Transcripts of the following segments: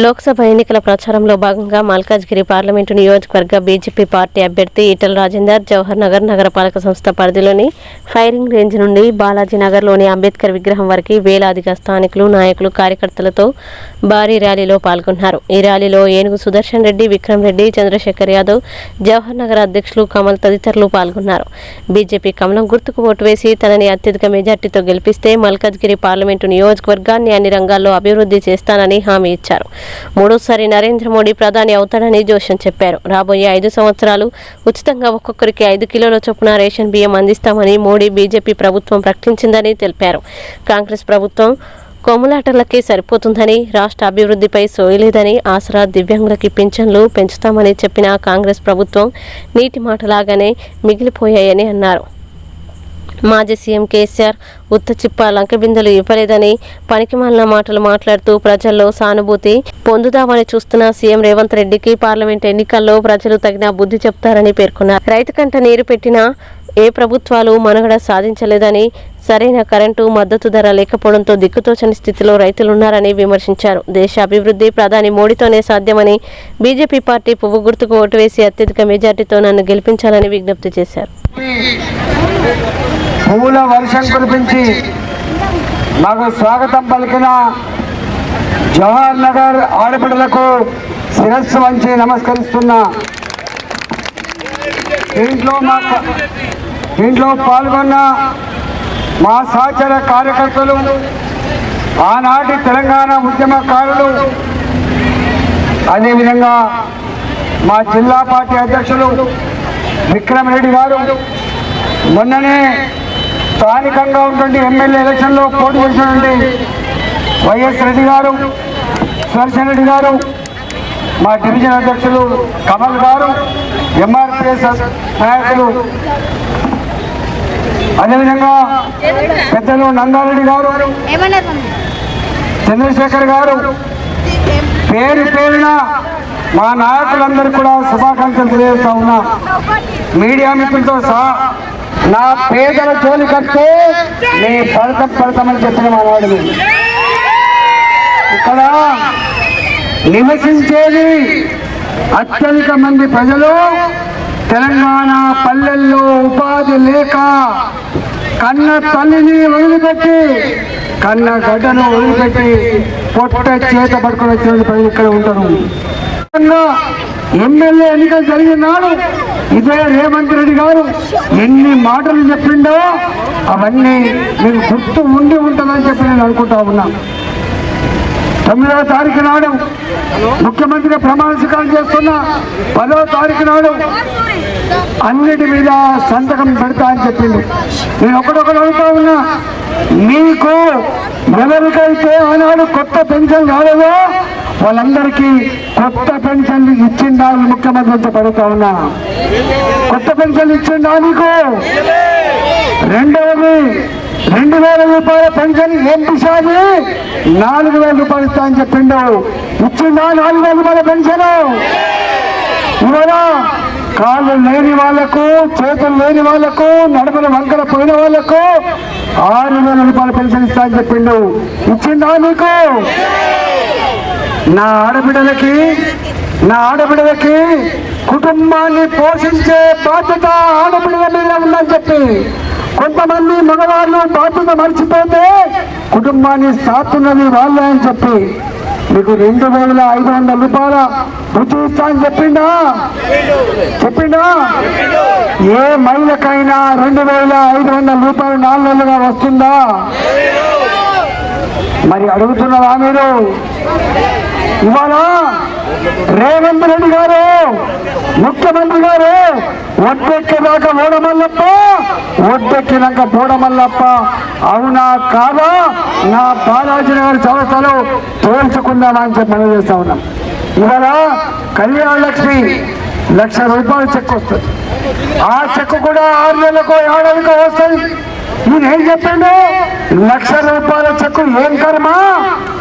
లోక్సభ ఎన్నికల ప్రచారంలో భాగంగా మల్కాజ్గిరి పార్లమెంటు నియోజకవర్గ బీజేపీ పార్టీ అభ్యర్థి ఈటల రాజేందర్ జవహర్ నగర్ నగరపాలక సంస్థ పరిధిలోని ఫైరింగ్ రేంజ్ నుండి బాలాజీ నగర్లోని అంబేద్కర్ విగ్రహం వరకు వేలాదిగా స్థానికులు నాయకులు కార్యకర్తలతో భారీ ర్యాలీలో పాల్గొన్నారు. ఈ ర్యాలీలో ఏనుగు సుదర్శన్ రెడ్డి విక్రమ్ రెడ్డి చంద్రశేఖర్ యాదవ్ జవహర్ నగర్ అధ్యక్షులు కమల్ తదితరులు పాల్గొన్నారు. బీజేపీ కమలం గుర్తుకు ఓటు వేసి తనని అత్యధిక మెజార్టీతో గెలిపిస్తే మల్కాజ్గిరి పార్లమెంటు నియోజకవర్గాన్ని అన్ని రంగాల్లో అభివృద్ధి చేస్తానని హామీ ఇచ్చారు. మూడోసారి నరేంద్ర మోడీ ప్రధాని అవుతాడని జోషన్ చెప్పారు. రాబోయే ఐదు సంవత్సరాలు ఉచితంగా ఒక్కొక్కరికి ఐదు కిలోల చొప్పున రేషన్ బియ్యం అందిస్తామని మోడీ బీజేపీ ప్రభుత్వం ప్రకటించిందని తెలిపారు. కాంగ్రెస్ ప్రభుత్వం కొమ్ములాటలకి సరిపోతుందని రాష్ట్ర అభివృద్ధిపై సోయలేదని ఆసరా దివ్యాంగులకి పింఛన్లు పెంచుతామని చెప్పిన కాంగ్రెస్ ప్రభుత్వం నీటి మాటలాగానే మిగిలిపోయాయని అన్నారు. మాజీ సీఎం కేసీఆర్ ఉత్త చిప్ప లంకబిందెలు ఇవ్వలేదని పనికిమాలిన మాటలు మాట్లాడుతూ ప్రజల్లో సానుభూతి పొందుదామని చూస్తున్న సీఎం రేవంత్ రెడ్డికి పార్లమెంట్ ఎన్నికల్లో ప్రజలు తగిన బుద్ధి చెప్తారని పేర్కొన్నారు. రైతు కంట నీరు పెట్టిన ఏ ప్రభుత్వాలు మనుగడ సాధించలేదని సరైన కరెంటు మద్దతు ధర లేకపోవడంతో దిక్కుతోచని స్థితిలో రైతులున్నారని విమర్శించారు. దేశ అభివృద్ధి ప్రధాని మోడీతోనే సాధ్యమని బీజేపీ పార్టీ పువ్వు గుర్తుకు ఓటు వేసి అత్యధిక మెజార్టీతో నన్ను గెలిపించాలని విజ్ఞప్తి చేశారు. పువ్వుల వర్షం కురిపించి మాకు స్వాగతం పలికిన జవహర్ నగర్ ఆడబిడ్డలకు శిరస్సు వంచి నమస్కరిస్తున్నా. దీంట్లో మా దీంట్లో పాల్గొన్న మా సహచర కార్యకర్తలు ఆనాటి తెలంగాణ ఉద్యమకారులు అదేవిధంగా మా జిల్లా పార్టీ అధ్యక్షులు విక్రమరెడ్డి గారు మొన్ననే స్థానికంగా ఉన్నటువంటి ఎమ్మెల్యే ఎలక్షన్లో పోటీ చేసినటువంటి వైఎస్ రెడ్డి గారు సుదర్శన్ రెడ్డి గారు మా డివిజన్ అధ్యక్షులు కమల్ గారు ఎంఆర్పిఎస్ నాయకులు అదేవిధంగా పెద్దలు నందారెడ్డి గారు చంద్రశేఖర్ గారు పేరు పేరున మా నాయకులందరూ కూడా శుభాకాంక్షలు తెలియజేస్తా ఉన్నా. మీడియా మిత్రులతో సహా నా పేదల జోలి కడితే నీ ఫలితం పడతామని చెప్పిన మానవాడు ఇక్కడ నివసించేది అత్యధిక మంది ప్రజలు తెలంగాణ పల్లెల్లో ఉపాధి లేక కన్న తల్లిని వదిలిపెట్టి కన్న గడ్డను వదిలిపెట్టి పొట్ట చేత పట్టుకుని వచ్చిన ప్రజలు ఇక్కడ ఉంటారు. ఎమ్మెల్యే ఎన్నికలు జరిగిన నాడు ఇదే రేవంత్ రెడ్డి గారు ఎన్ని మాటలు చెప్పిండో అవన్నీ మీకు గుర్తు ఉండి ఉంటుందని చెప్పి నేను అనుకుంటా ఉన్నా. తొమ్మిదవ తారీఖు నాడు ముఖ్యమంత్రి ప్రమాణ స్వీకారం చేస్తున్న పదవ తారీఖు నాడు అన్నిటి మీద సంతకం పెడతా అని చెప్పిండు. నేను ఒకటొకటి అడుగుతా ఉన్నా మీకు ఎవరికైతే ఆనాడు కొత్త పెన్షన్ రాలేదో వాళ్ళందరికీ కొత్త పెన్షన్లు ఇచ్చిందా ఈ ముఖ్యమంత్రితో పడుతా ఉన్నా. కొత్త పెన్షన్ ఇచ్చిందా నీకు? రెండవది రెండు వేల రూపాయల పెన్షన్ ఏం పిశాది నాలుగు వేల రూపాయలు ఇస్తా అని చెప్పిండు. ఇచ్చిందా నాలుగు వేల రూపాయల పెన్షన్? ఇవాళ కాళ్ళు లేని వాళ్ళకు చేతులు లేని వాళ్ళకు నడుముల వంకర పోయిన వాళ్ళకు ఆరు వేల రూపాయల పెన్షన్ ఇస్తా అని చెప్పిండు. ఇచ్చిందా నీకు? నా ఆడబిడ్డలకి నా ఆడబిడ్డలకి కుటుంబాన్ని పోషించే బాధ్యత ఆడబిడ్డల మీద ఉందని చెప్పి కొంతమంది మగవాళ్ళు బాధ్యత మర్చిపోతే కుటుంబాన్ని సాతున్నది వాళ్ళే అని చెప్పి మీకు రెండు వేల ఐదు వందల రూపాయల రుచి ఇస్తా అని చెప్పిండా? చెప్పిండా? ఏ మహిళకైనా రెండు వేల ఐదు వందల రూపాయలు నాలుగు నెలలుగా వస్తుందా? మరి అడుగుతున్నారా మీరు? ఇవాళ రేవంత్ రెడ్డి గారు ముఖ్యమంత్రి గారు ఒడ్డెక్కినాక ఓడమల్లప్ప ఒడ్డెక్కినాక పోడమల్లప్ప. అవునా కాదా? నా బాలాజీ నగర్ సంస్థలు తోల్చుకుందామా అని చెప్పి మనం చేస్తా ఉన్నాం. ఇవాళ కళ్యాణ లక్ష్మి లక్ష రూపాయలు చెక్ వస్తుంది. ఆ చెక్ కూడా ఆరు నెలలకు ఏడాదికో వస్తుంది. నేనేం ఏం చెప్పిండు లక్ష రూపాయల చెక్కు ఏం కర్మ?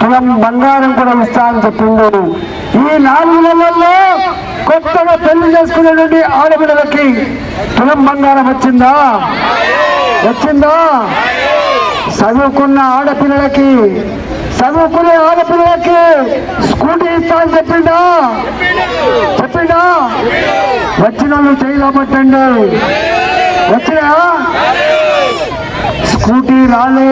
తులం బంగారం కూడా ఇస్తా అని చెప్పిండు ఈ నాలుగు నెలల్లో కొత్తగా పెళ్ళి చేసుకునేటువంటి ఆడబిడ్డలకి తులం బంగారం వచ్చిందా? వచ్చిందా? చదువుకున్న ఆడపిల్లలకి చదువుకునే ఆడపిల్లలకి స్కూటీ ఇస్తా అని చెప్పిండా చెప్పిండా వచ్చిన వాళ్ళు చేయలేబట్టండి వచ్చినా? స్కూటీ రాలే.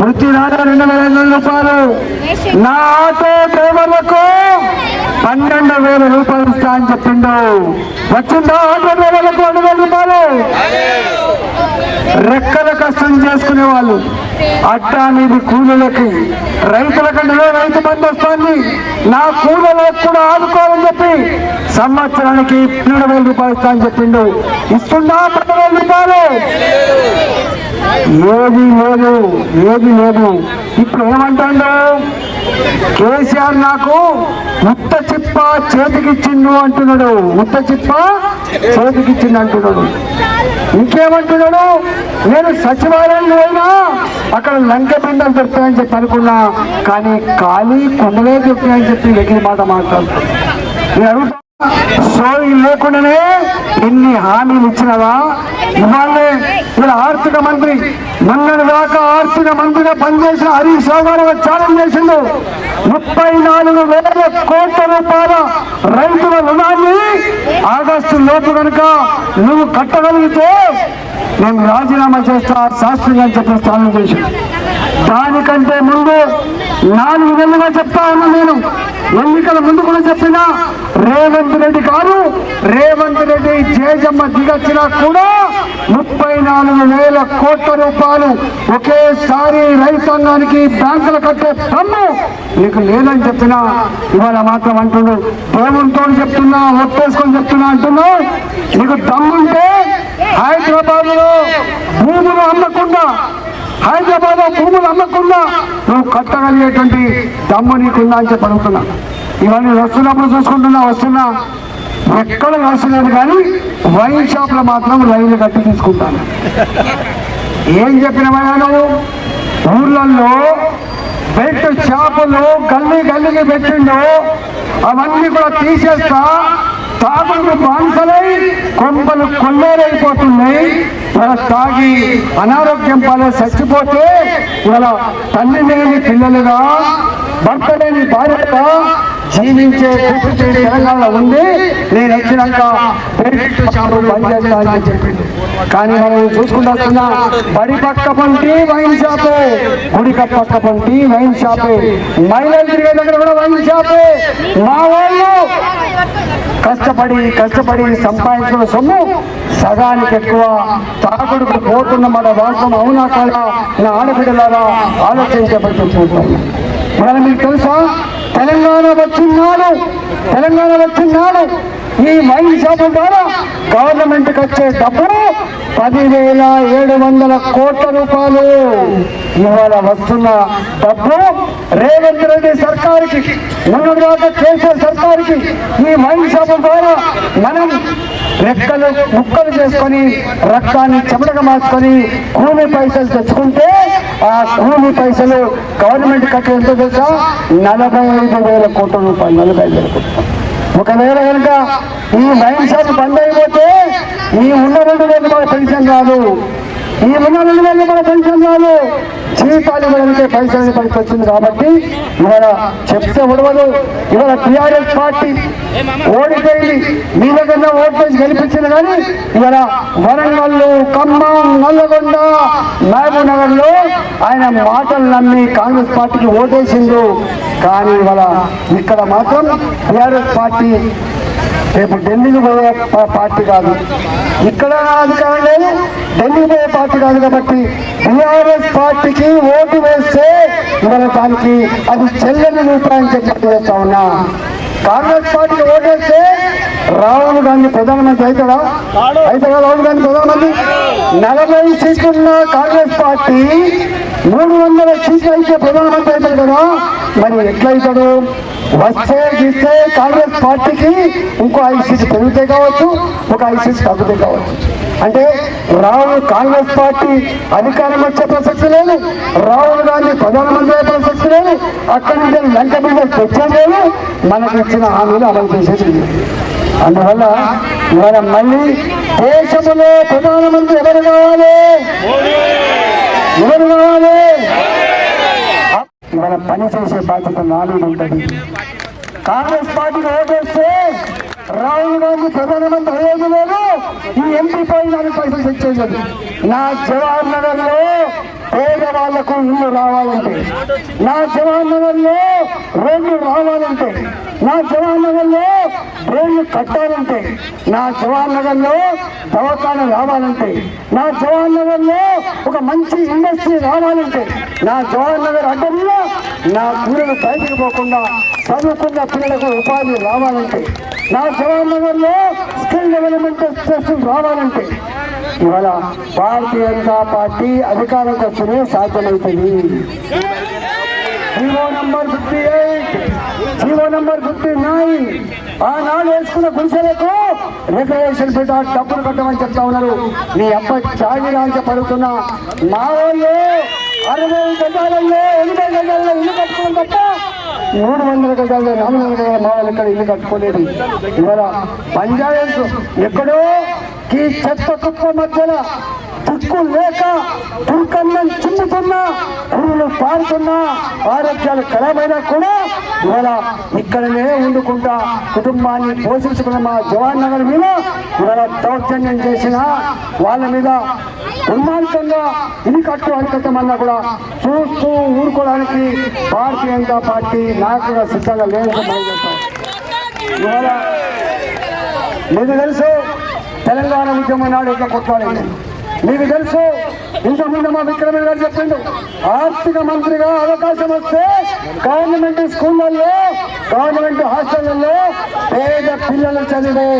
వృత్తి రాలే రెండు వేల ఐదు వందల రూపాయలు? నా ఆటో డ్రైవర్లకు పన్నెండు వేల రూపాయలు ఇస్తా అని చెప్పిండు. వచ్చిందా ఆటో డ్రైవర్లకు రెండు వేల రూపాయలు? రెక్కల కష్టం చేసుకునే వాళ్ళు. అడ్డా అనేది కూలీలకి. రైతుల కంటే రైతు బంధు వస్తుంది. నా కూలీలకు కూడా ఆదుకోవాలని చెప్పి సంవత్సరానికి పన్నెండు వేల రూపాయలు ఇస్తా అని చెప్పిండు. ఇస్తుందా పన్నెండు వేల రూపాయలు. ఏది లేదు ఏది లేదు ఇప్పుడు ఏమంటాడు? కేసీఆర్ నాకు ఉత్త చిప్ప చేతికిచ్చిండు అంటున్నాడు. ఉత్త చిప్ప చేతికిచ్చిండు అంటున్నాడు. ఇంకేమంటున్నాడు? నేను సచివాలయం పోయినా అక్కడ లంక పిండాలు దొరుకుతాయని చెప్పి అనుకున్నా. కానీ ఖాళీ కొండలే దొరుకుతాయని చెప్పి ఎగిరి మాట మాట్లాడుతున్నాను నేను అడుగుతాను సోయి లేకుండానే ఎన్ని హామీలు ఇచ్చినవా? ఇవాళే ఇలా ఆర్థిక మంత్రి మొన్నటి దాకా ఆర్థిక మంత్రిగా పనిచేసిన హరీష్ రావు గారు ఛాలెంజ్ చేసిండు. ముప్పై నాలుగు వేల కోట్ల రూపాయల రైతుల రుణాన్ని ఆగస్టు లోపు కనుక నువ్వు కట్టగలిగితే మేము రాజీనామా చేస్తా శాస్త్రంగా చెప్పిన స్థానం చేసి దానికంటే ముందు నాలుగు నెలలుగా చెప్తా ఉన్నా నేను. ఎన్నికల ముందు కూడా చెప్పిన రేవంత్ రెడ్డి గారు రేవంత్ రెడ్డి జేజమ్మ దిగచ్చినా కూడా ముప్పై నాలుగు వేల కోట్ల రూపాయలు ఒకేసారి రైతాంగానికి బ్యాంకులు కట్టే పన్ను నీకు లేదని చెప్పినా ఇవాళ మాత్రం అంటున్నాడు దేవునితో చెప్తున్నా ఒప్పేసుకొని చెప్తున్నా అంటున్నావు. నీకు దమ్ముంటే హైదరాబాద్లో భూములు అమ్మకుండా హైదరాబాద్లో భూములు అమ్మకుండా నువ్వు కట్టగలిగేటువంటి దమ్ము నీకుందా అని చెప్పి అడుగుతున్నా. ఇవన్నీ వస్తున్నప్పుడు చూసుకుంటున్నా వస్తున్నా. ఎక్కడ రాసలేదు కానీ వైన్ షాప్లో మాత్రం రైలు కట్టి తీసుకుంటాను. ఏం చెప్పినవయ్యా నువ్వు? ఊర్లలో బెల్ట్ షాపులు గల్లీ గల్లీకి పెట్టిండు అవన్నీ కూడా తీసేస్తా. తాగుడు బాన్సలై కొంపలు కొల్లేరైపోతున్నాయి ఇలా తాగి అనారోగ్యం పాలే చచ్చిపోతే ఇలా తల్లి లేని పిల్లలుగా భర్త లేని భార్యగా జీవించే పరిస్థితి తెలంగాణ ఉంది. నేను వచ్చినాక బెల్ట్ షాపు బంద్ చేస్తా అని చెప్పింది కానీ మనం చూసుకుంటూ వస్తున్నా బడి పక్క పంటి వైన్ షాపే. గుడి పక్క పంటి వైన్ షాపే. మహిళలు తిరిగే దగ్గర కూడా వైన్ షాపే. మా వాళ్ళు కష్టపడి కష్టపడి సంపాదించుకున్న సొమ్ము సగానికి ఎక్కువ. తాగుడుకు పోతున్న మన వాస్తవం. అవునా కాదా? నా ఆడబిడ్డలారా ఆలోచించబడుతుంటాను మన మీకు తెలుసా? తెలంగాణ వచ్చినాడు. తెలంగాణ వచ్చినాడు. ఈ మైండ్ షాపు ద్వారా గవర్నమెంట్కి వచ్చే డబ్బు పదివేల ఏడు వందల కోట్ల రూపాయలు. ఇవాళ వస్తున్న డబ్బు రేవంత్ రెడ్డి సర్కారుకి ఉన్నదాకా కేసీఆర్ సర్కారుకి ఈ మైండ్ షాపు ద్వారా మనం రెక్కలు ముక్కలు చేసుకొని రక్తాన్ని చెమటగా మార్చుకొని కూలి పైసలు తెచ్చుకుంటే ఆ కూలి పైసలు గవర్నమెంట్ కట్టే ఎంత తెలుసా? నలభై ఐదు వేల కోట్ల రూపాయలు నలభై ఐదు వేల కోట్లు ఒకవేళ కనుక ఈ మైండ్ షాప్ బంద్ అయిపోతే ఈ ఉన్న రెండు వేలు పెన్షన్ రాదు. ఈ ఉన్న రెండు వేలు మన పెన్షన్ రాదు ఇవ్వడానికి పైసలు పనికి వచ్చింది కాబట్టి ఇవాళ చెప్తే ఉడవదు. ఇవాళ టిఆర్ఎస్ పార్టీ ఓడిపోయింది. మీ దగ్గర ఓట్ గెలిపించింది కానీ ఇవాళ వరంగల్ ఖమ్మం నల్లగొండ మహబూబ్ నగర్లో ఆయన మాటలు నమ్మి కాంగ్రెస్ పార్టీకి ఓటేసిండు. కానీ ఇవాళ ఇక్కడ మాత్రం టిఆర్ఎస్ పార్టీ రేపు ఢిల్లీకి పోయే పార్టీ కాదు. ఇక్కడ అధికారం లేదు ఢిల్లీ పోయే పార్టీ కాదు కాబట్టి బీఆర్ఎస్ పార్టీకి ఓటు వేస్తే ఇవాళ దానికి అది చెల్లని రూపాయని చెప్పి చేస్తా ఉన్నా. కాంగ్రెస్ పార్టీకి ఓటేస్తే రాహుల్ గాంధీ ప్రధానమంత్రి అవుతాడా? అవుతాడా రాహుల్ గాంధీ ప్రధానమంత్రి? నలభై సీట్లున్న కాంగ్రెస్ పార్టీ మూడు వందల సీట్లు అయితే ప్రధానమంత్రి అవుతాడు కదా. మరి ఎట్లయితాడు? వస్తే ఇస్తే కాంగ్రెస్ పార్టీకి ఇంకో ఐదు సీట్లు పెరిగితే కావచ్చు ఒక ఐదు సీట్లు తగ్గితే కావచ్చు. అంటే రాహుల్ కాంగ్రెస్ పార్టీ అధికారం వచ్చే ప్రసక్తి లేదు రాహుల్ గాంధీ ప్రధానమంత్రి అయ్యే ప్రసక్తి లేదు అక్కడి నుంచి లంక మీద తెచ్చేది లేదు మనకు ఇచ్చిన హామీలు అమలు చేసేది అందువల్ల మనం మళ్ళీ దేశంలో ప్రధానమంత్రి ఎవరు కావాలి? ఎవరు కావాలి ఇవాళ పని చేసే బాధ్యత నాలుగు ఉంటది. ఉంటుంది కాంగ్రెస్ పార్టీని ఓటేస్తే రాహుల్ గాంధీ ప్రధానమంత్రి అయ్యేది లేదు. ఈ ఎంపీ పై నాలుగు పైసలు తెచ్చేది లేదు. నా జవహర్ నగర్లో పేదవాళ్ళకు ఇల్లు రావాలంటే నా జవహర్ రోడ్లు రావాలంటే నా జవహర్ రోడ్లు కట్టాలంటే నా జవహర్ దవాఖాన రావాలంటే నా జవహర్ ఒక మంచి ఇండస్ట్రీ రావాలంటే నా జవహర్ అడ్డంలో నా పిల్లలు బయటకు పోకుండా చదువుకున్న పిల్లలకు ఉపాధి రావాలంటే నా జవహర్ స్కిల్ డెవలప్మెంట్ రావాలంటే ఇవాళ భారతీయ జనతా పార్టీ అధికారంకి వస్తేనే సాధ్యమవుతుంది. GO number fifty eight GO number fifty nine ఆనాడు వేసుకున్న గుడిసెలకు రికరేషన్ పెట్ట డబ్బులు కట్టమని చెప్తా ఉన్నారు. నీ అబ్బ చాగిరాంచ పడుతున్న మా వాళ్ళు అరవై గజాలలో ఎనభై గజాలలో ఇల్లు కట్టుకోవడం తప్ప మూడు వందల గజాలు నాలుగు వందల గజాల మా వాళ్ళు ఇక్కడ ఇల్లు కట్టుకోలేదు. ఇవాళ పంచాయత్ ఎక్కడో ఈ చెత్త కుప్ప మధ్యలో దిక్కు లేక దుర్గంధం చిమ్ముతున్నా పురుగులు పారుతున్నా ఆరోగ్యాలు ఖరాబైనా కూడా ఇవాళ ఇక్కడనే ఉండుకుంటా కుటుంబాన్ని పోషించుకున్న మా జవాన్ నగర్ మీద ఇవాళ దౌర్జన్యం చేసిన వాళ్ళ మీద దుర్మార్గంగా ఇది కట్టు అరికట్టమన్నా కూడా చూస్తూ ఊరుకోవడానికి భారతీయ జనతా పార్టీ నాయకులుగా సిద్ధంగా లేదు మీకు తెలుసు తెలంగాణ ఉద్యమం నాడు ఇట్లా కొట్లాడింది? మీకు తెలుసు ఇంతకుముందు మా విక్రమణ్ గారు చెప్పిండు ఆర్థిక మంత్రిగా అవకాశం వస్తే గవర్నమెంట్ స్కూళ్ళల్లో గవర్నమెంట్ హాస్టళ్ళలో పేద పిల్లలు చదివే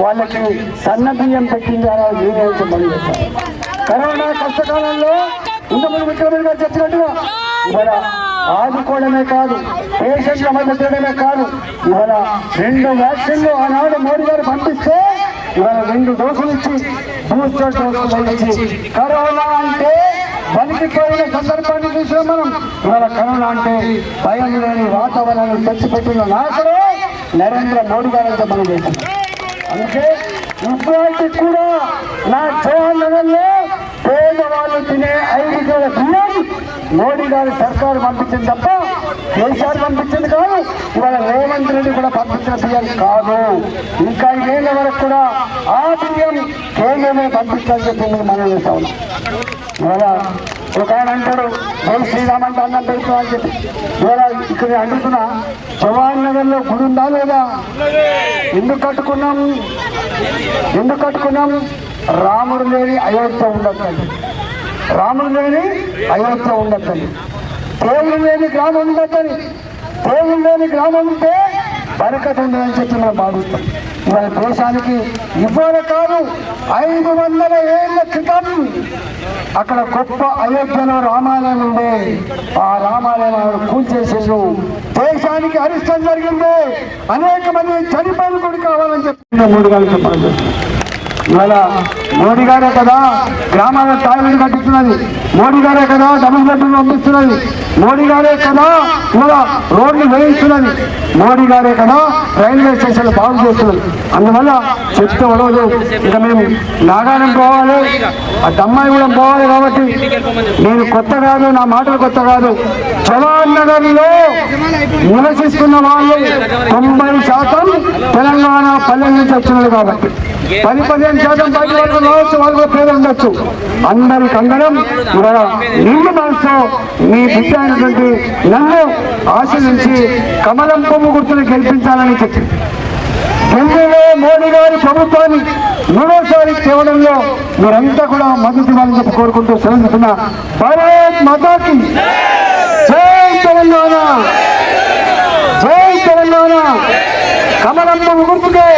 వాళ్ళకి సన్న బియ్యం పెట్టింది అలా యూనియన్స్ కరోనా కష్టకాలంలో ఇంతకుముందు విక్రమణ్ గారు చెప్పినట్టుగా ఇవాళ ఆదుకోవడమే కాదు పేషెంట్ల మధ్య తిరగడమే కాదు ఇవాళ రెండు వ్యాక్సిన్లు ఆనాడు మోడీ గారు పంపిస్తే ఇవాళ రెండు డోసులు ఇచ్చి బూస్టర్ డోసులు ఇచ్చి కరోనా అంటే వణికిపోయిన సందర్భాన్ని చూసాం మనం ఇవాళ కరోనా అంటే భయం లేని వాతావరణాన్ని తెచ్చిపెట్టిన నాయకుడు నరేంద్ర మోడీ గారంతా మనం చేశాం అందుకే ఇటువంటి కూడా నా జవహర్ పేదవాళ్ళు తినే ఐదు కిలోల బియ్యం మోడీ గారి సర్కారు పంపించింది తప్ప కేసీఆర్ పంపించింది కాదు. ఇవాళ రేవంత్ రెడ్డి కూడా పంపించిన సీఎం కాదు. ఇంకా ఏళ్ళ వరకు కూడా ఆ సీఎం కేంద్రమే పంపించాలని చెప్పి మీరు మనం చేస్తా ఉన్నాం. ఇవాళ ఒక ఆయన అంటాడు జై శ్రీరామ్ అంటే అన్నం పెడుతున్నా అని చెప్పి. ఇవాళ ఇక్కడ అడుగుతున్నా జవహర్ నగర్లో గుడి ఉందా లేదా? ఎందుకు కట్టుకున్నాం? ఎందుకు కట్టుకున్నాం? రాముడు లేని అయోధ్య ఉండద్దండి రాముడు లేని అయోధ్య ఉండద్దండి దేవుడు లేని గ్రామం ఉండద్దని దేవుడు లేని గ్రామం ఉంటే బరకత ఉండదని చెప్పి మనం భావిస్తాం ఇవాళ దేశానికి ఇవాళ కాదు ఐదు వందల ఏళ్ళ క్రితం అక్కడ గొప్ప అయోధ్యలో రామాలయం ఉండే. ఆ రామాలయం కూల్చేసేసు దేశానికి అరిష్టం జరిగింది. అనేక మంది చనిపోయిన కూడా కావాలని చెప్పి మూడు గారు చెప్పడం ఇవాళ మోడీ గారే కదా గ్రామాల టాయిలెట్ కట్టిస్తున్నది. మోడీ గారే కదా డబుల్ బెడ్రూమ్ పంపిస్తున్నది మోడీ గారే కదా ఇవాళ రోడ్లు వేయిస్తున్నది. మోడీ గారే కదా రైల్వే స్టేషన్లు బాగు చేస్తున్నది. అందువల్ల చెప్తే వడవదు ఇక మేము నాగానం పోవాలి. ఆ దమ్మాయి కూడా పోవాలి కాబట్టి నేను కొత్త కాదు నా మాటలు కొత్త కాదు. జవహర్ నగర్ నివసిస్తున్న వాళ్ళు తొంభై శాతం తెలంగాణ పల్లె నుంచి వచ్చినది కాబట్టి. పది పదిహేను శాతం బయట వాళ్ళు కావచ్చు వాళ్ళు కూడా పేరు ఉండొచ్చు. అందరికి అందరం ఇవాళ నిండు మనసులో మీ బిడ్డ అయినటువంటి నన్ను ఆశీర్వించి కమలం కొమ్ము గుర్తుని గెలిపించాలని చెప్పి. ఢిల్లీలో మోడీ గారి ప్రభుత్వాన్ని మూడోసారి తేవడంలో మీరంతా కూడా మద్దతు ఇవ్వాలని చెప్పి కోరుకుంటూ సెలవుతున్న భారత్ మాతాకి. జై తెలంగాణ! జై తెలంగాణ! కమలం కొమ్ము గుర్తుకే!